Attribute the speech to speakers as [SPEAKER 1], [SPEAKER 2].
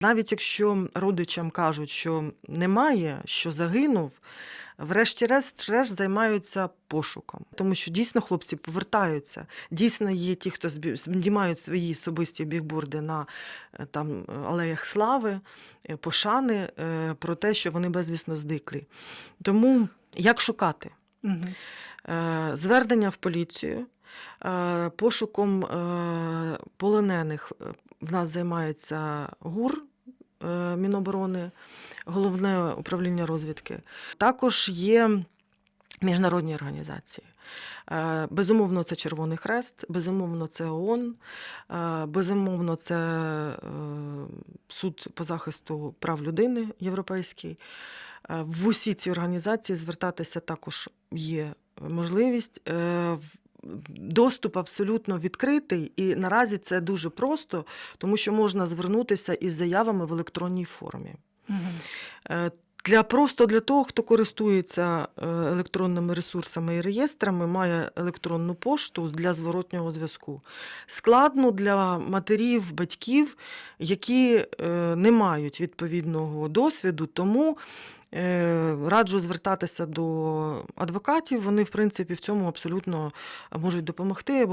[SPEAKER 1] Навіть якщо родичам кажуть, що немає, що загинув, врешті-решт займаються пошуком, тому що дійсно хлопці повертаються. Дійсно є ті, хто знімають свої особисті бігборди на е, там алеях слави, е, пошани е, про те, що вони безвісно зниклі. Тому як шукати? Е, Звернення в поліцію, пошуком полонених в нас займається ГУР Міноборони, головне управління розвідки. Також є міжнародні організації. Е, Безумовно, це Червоний Хрест, безумовно, це ООН, е, безумовно, це е, суд по захисту прав людини європейський. Е, В усі ці організації звертатися також є можливість. Доступ абсолютно відкритий, і наразі це дуже просто, тому що можна звернутися із заявами в електронній формі. Е, Для просто для того, хто користується е, електронними ресурсами і реєстрами, має електронну пошту для зворотнього зв'язку. Складно для матерів, батьків, які е, не мають відповідного досвіду, тому раджу звертатися до адвокатів. Вони, в принципі, в цьому абсолютно можуть допомогти.